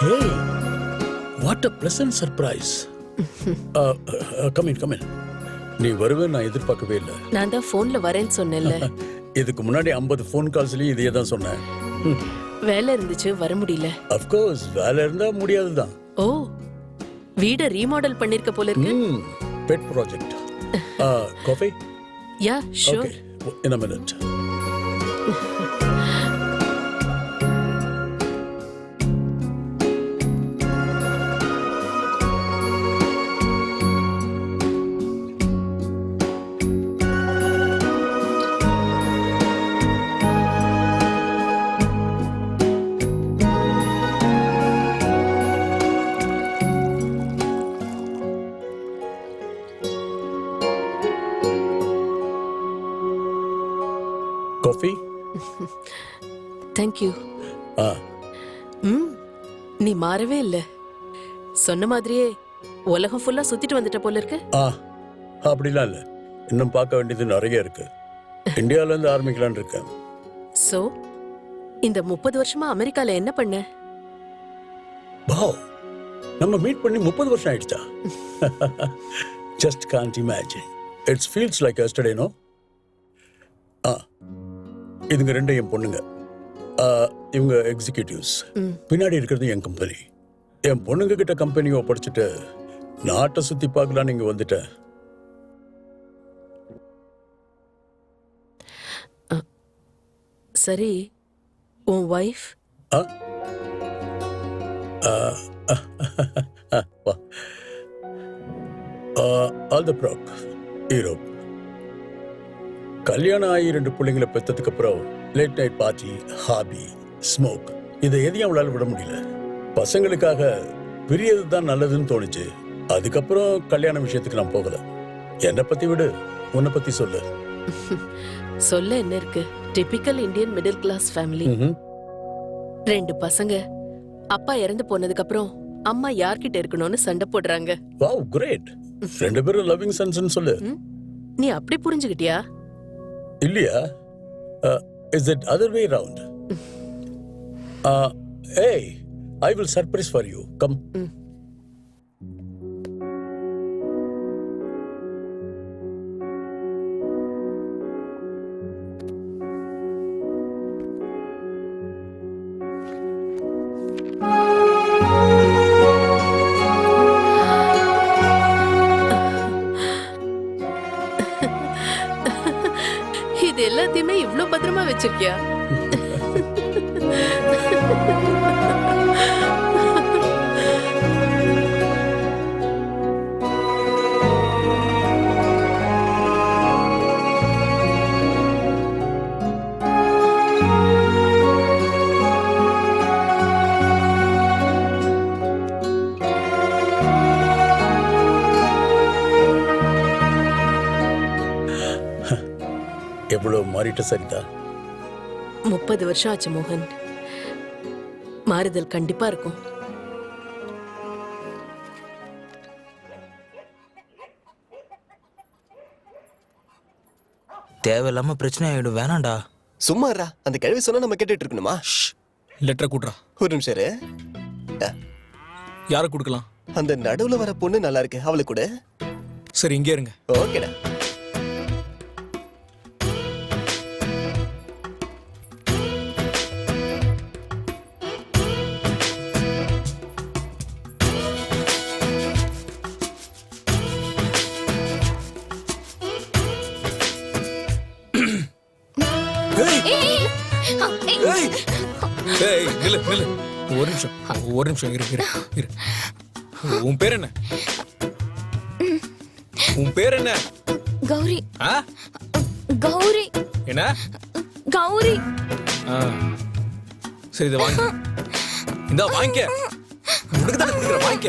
Hey what a pleasant surprise come in come in நீ வருவேன்னு நான் எதிர்பார்க்கவே இல்லை. நான் தான் போன்ல வரேன்னு சொன்னேன்ல. இதுக்கு முன்னாடி ஐம்பது ஃபோன் கால்ஸ்லயும் இதையே தான் சொன்னேன். வேலை இருந்துச்சு வர முடியல. அஃப்கோர்ஸ் வேலை இருந்தா முடியாது தான். ஓ வீட ரீமாடல் பண்ணிருக்க போல இருக்கு. Pet project coffee ya sure in a minute coffee thank you ah. Hmm நீ மாறவே இல்ல. சொன்ன மாதிரியே உலகம் ஃபுல்லா சுத்திட்டு வந்துட்ட போல இருக்கு. ஆ அப்படிலாம் இல்லை. இன்னும் பார்க்க வேண்டியது நிறைய இருக்கு. இந்தியால இருந்து ஆரம்பிக்கலாம்னு இருக்கேன். சோ இந்த முப்பது வருஷமா அமெரிக்கால என்ன பண்ண? வாவ் நம்ம மீட் பண்ணி முப்பது வருஷம் ஆயிடுச்சா? Just can't imagine it's feels like yesterday no ah. இதுங்க ரெண்டும் என் பொண்ணுங்க. இவங்க எக்ஸிக்யூட்டிவ்ஸ். பின்னாடி இருக்கிறது என் கம்பெனி என் பொண்ணுங்க கிட்ட கம்பெனி ஒப்படைச்சிட்டு நாட்டை சுத்தி பார்க்கலான்னு இங்க வந்துட்டேன். சரி உன் wife all the Prague Europe. கல்யாணம் ஆகி ரெண்டு பிள்ளைங்களை பெற்றதுக்கு அப்புறம் late night party hobby smoke இதை எதையும் அவளால விட முடியல. பசங்களுக்காக பிரியது தான் நல்லதுன்னு தோணுச்சு. அதுக்கப்புறம் கல்யாண விஷயத்துக்கு நான் போகல. என்னை பத்தி விடு உன்னை பத்தி சொல்லு. சொல்ல என்ன இருக்கு? Typical Indian middle class family. ரெண்டு பசங்க. அப்பா இறந்து போனதுக்கு அப்புறம் அம்மா யார்கிட்ட இருக்கணும்னு சண்டை போடுறாங்க. வாவ் கிரேட் ரெண்டு பேரும் லவ்விங் சன்ஸ்னு சொல்லு? நீ அப்படி புரிஞ்சுக்கிட்டியா? இல்லையா is it other way round hey I will surprise for you come வச்சிருக்கியா? எவ்வளவு மாறிட்ட சரிதா? முப்பது வருஷம் ஆச்சு மோகன். மாறுதல் கண்டிப்பா இருக்கும். தேவையில்லாம பிரச்சனை ஆயிடும். வேணாம்டா. சும்மா இருடா. அந்த கேள்வி சொன்னா நம்ம கேட்டுட்டு இருக்கணுமா? லெட்டரை கூட்டுறா. ஒரு நிமிஷம் இரு. யாரை கொடுக்கலாம்? அந்த நடுவுல வர பொண்ணு நல்லா இருக்கு. அவளை கூட. சரி இங்கே இருங்க. ஓகேடா. நில்லு ஒரு நிமிஷம். ஒரு நிமிஷம் இரு இரு இரு. உன் பேர் என்ன? உன் பேர் என்ன? கௌரி. ஆ? கௌரி. என்ன? கௌரி. சரி இதை வாங்கி இந்தா வாங்கிக்க. உனக்கு தானே கொடுக்குற வாங்கிக்க.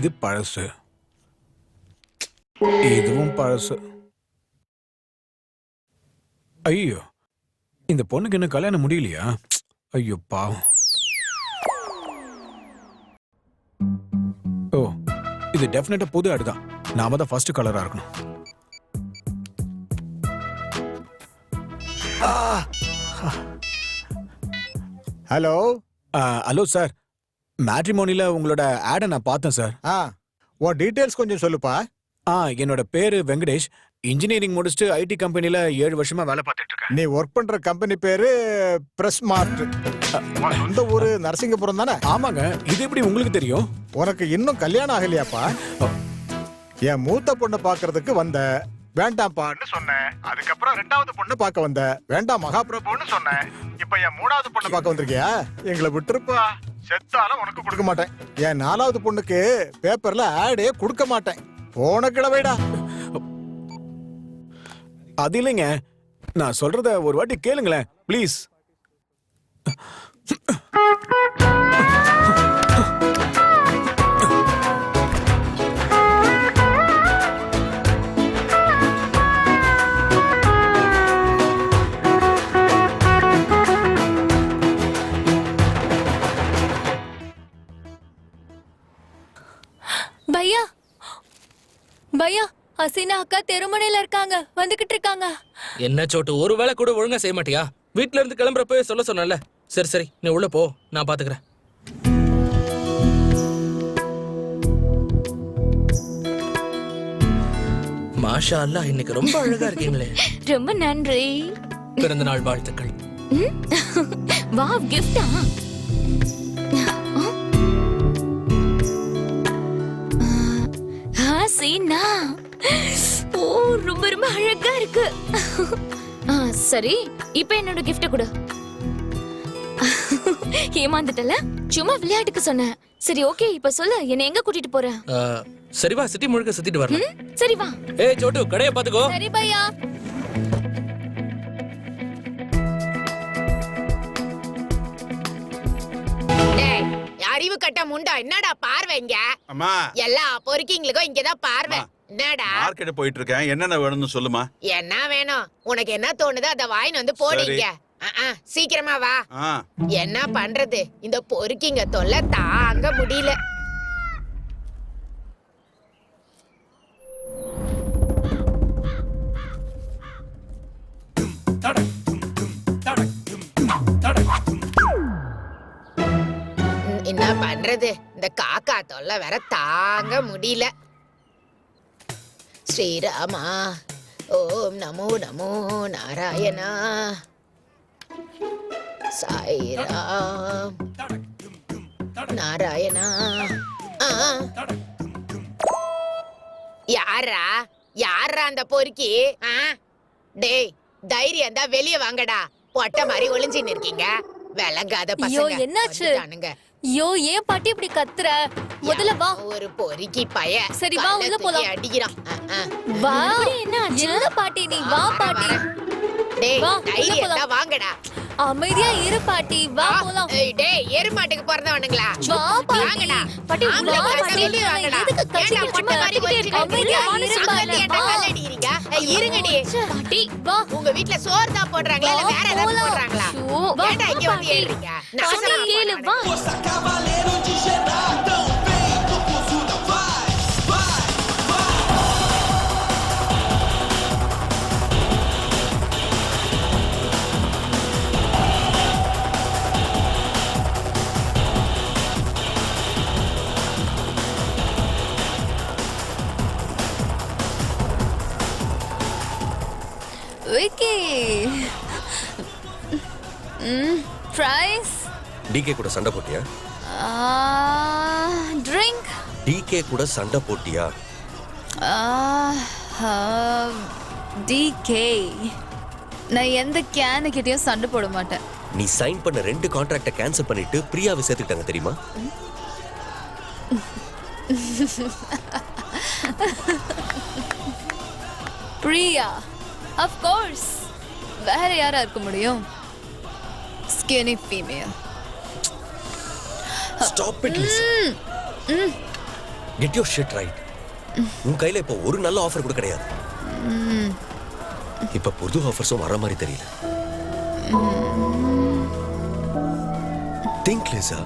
இது பழசு. இதுவும் பழசு. ஐயோ இந்த பொண்ணுக்கு என்ன கல்யாணம் முடியலையா? ஐயோ பாவம். ஓ இது டெஃபினட்டா புது ஆடு தான். நாம தான் ஃபர்ஸ்ட் கலரா இருக்கணும். ஹலோ? Hello sir. மேட்ரிமோனில உங்களோட ஆடை நான் பார்த்தேன் சார் ஆ உன் டீட்டெயில்ஸ் கொஞ்சம் சொல்லுப்பா. ஆ என்னோட பேரு வெங்கடேஷ். இன்ஜினியரிங் முடிச்சுட்டு ஐடி கம்பெனில ஏழு வருஷமா வேலை பார்த்துட்டு இருக்கேன். நீ ஒர்க் பண்ற கம்பெனி பேரு பிரஸ் மார்ட் சொந்த ஊரு நரசிங்கபுரம் தானே? ஆமாங்க. இது எப்படி உங்களுக்கு தெரியும்? உனக்கு இன்னும் கல்யாணம் ஆகலையாப்பா? என் மூத்த பொண்ணை பாக்குறதுக்கு வந்த வேண்டாம்ப்பான்னு சொன்னேன். அதுக்கப்புறம் ரெண்டாவது பொண்ணு பார்க்க வந்த வேண்டாம் மகாபிரபுன்னு சொன்னேன். இப்ப என் மூணாவது பொண்ணை பார்க்க வந்திருக்கியா? எங்களை விட்டுருப்பா. செத்தாலும் உனக்கு கொடுக்க மாட்டேன். என் நாலாவது பொண்ணுக்கு பேப்பர்ல ஆடே கொடுக்க மாட்டேன். போன கிழவைடா அது இல்லைங்க. நான் சொல்றத ஒரு வாட்டி கேளுங்களேன் ப்ளீஸ் பையா? பையா ஹசீனா அக்கா தெருமனையில இருக்காங்க. வந்துகிட்டு இருக்காங்க. என்ன சோட்டு ஒரு வேளை கூட ஒழுங்கா செய்ய மாட்டியா? வீட்ல இருந்து கிளம்புறப்பவே சொல்ல சொன்னல சரி சரி நீ உள்ள போ நான் பாத்துக்கிறேன். மாஷா அல்லாஹ் இன்னைக்கு ரொம்ப அழகா இருக்கீங்களே. ரொம்ப நன்றி. பிறந்த நாள் வாழ்த்துக்கள் வா கிஃப்டா ஹசீனா ஓ ரொம்ப ரொம்ப அழகா இருக்கு. சரி இப்போ என்னோட கிஃப்ட கொடு. ஏமாந்துட்டல? சும்மா விளையாட்டுக்கு சொன்னேன் சரி ஓகே இப்ப சொல்லு என்ன எங்க கூட்டிட்டு போற? சரி வா சிட்டி முழுக்க சுத்திட்டு வரலாம். சரி வா. ஏய் சோட்டு கடையை பாத்துக்கோ சரி பையா. அறிவு கட்ட முண்டா? என்னடா பார்வை இங்க? அம்மா. எல்லா பொறுக்கிங்களுக்கும் இங்கதான் பார்வை. என்னடா? மார்க்கெட் போயிட்டு இருக்கேன். என்னென்ன வேணும்னு சொல்லுமா? என்ன வேணும்? உனக்கு என்ன தோணுதோ அத வாங்கின்னு வந்து போடுங்க சீக்கிரமா வா. என்ன பண்றது? இந்த பொறுக்கிங்க தொல்லை தாங்க முடியல. பண்றது? இந்த காக்கா தொல்லை வேற தாங்க முடியல. ஸ்ரீராமா ஓம் நமோ நமோ நாராயணா. சாய்ராம். நாராயணா. யாரா யாரா அந்த பொறுக்கி? டேய் தைரியம் தான் வெளிய வாங்கடா. பொட்டை மாதிரி ஒளிஞ்சின்னு இருக்கீங்க. விளங்காத பசங்க. என்னாச்சு? ஐயோ ஏன் பாட்டி இப்படி கத்துற? முதல்ல வா. ஒரு பொறுக்கி பைய. சரி, வா, உள்ள போலாம். அடிக்கிறான். வா. என்ன பாட்டி நீ வா பாட்டி. டேய். தான் வாங்கடா. அமைதியா இரு பாட்டி. வா போலாம். ஏய், டேய் எருமாட்டுக்கு பிறந்தவனுங்களா வா பாட்டி. வாங்கடா. பாட்டி ஆம்பளை வா பாட்டி வாங்கடா. எதுக்கு கத்தி ஏன்டா கத்திக்கிட்டே இருக்க? அமைதியா? இரு அங்க பாரு, ஏன்டா வா. கல் அடிக்கிறீங்க? ஏய், இருங்கடி. பாட்டி வா. உங்க வீட்ல சோறு தான் போடுறாங்களா? இல்ல வேற ஏதாவது போலாம். போடுறாங்களா? ஐயோ, வா, ஏன்டா இங்க வந்து பாட்டி. ஏறுறீங்க? பாட்டி, நாசமா கேளு வா. பிரைஸ் டிகே கூட சண்டை போட்டியா? ட்ரிங்க் டிகே கூட சண்டை போட்டியா? டிகே நான் எந்த கேனுக்கிட்டயும் சண்டை போட மாட்டேன். நீ சைன் பண்ண ரெண்டு கான்ட்ராக்ட கேன்சல் பண்ணிட்டு பிரியாவை சேர்த்துக்கிட்டாங்க தெரியுமா? பிரியா course. வேற யாரா இருக்க முடியும்? Skinny female stop it get your shit right உன் கையில இப்போ ஒரு நல்ல ஆஃபர் கூட கிடையாது. இப்ப புது ஆஃபர்ஸும் வர மாதிரி தெரியல. Think Lisa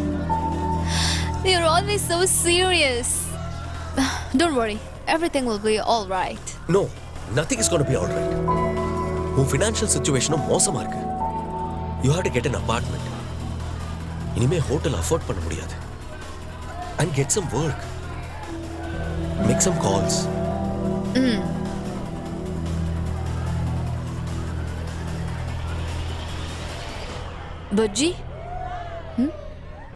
You're always so serious. Don't worry. Everything will be all right. No nothing is gonna be all right உன் ஃபினான்ஷியல் சுச்சுவேஷனும் மோசமா இருக்கு. You have to get an apartment இனிமே ஹோட்டல் அஃபோர்ட் பண்ண முடியாது. And get some work make some calls bajji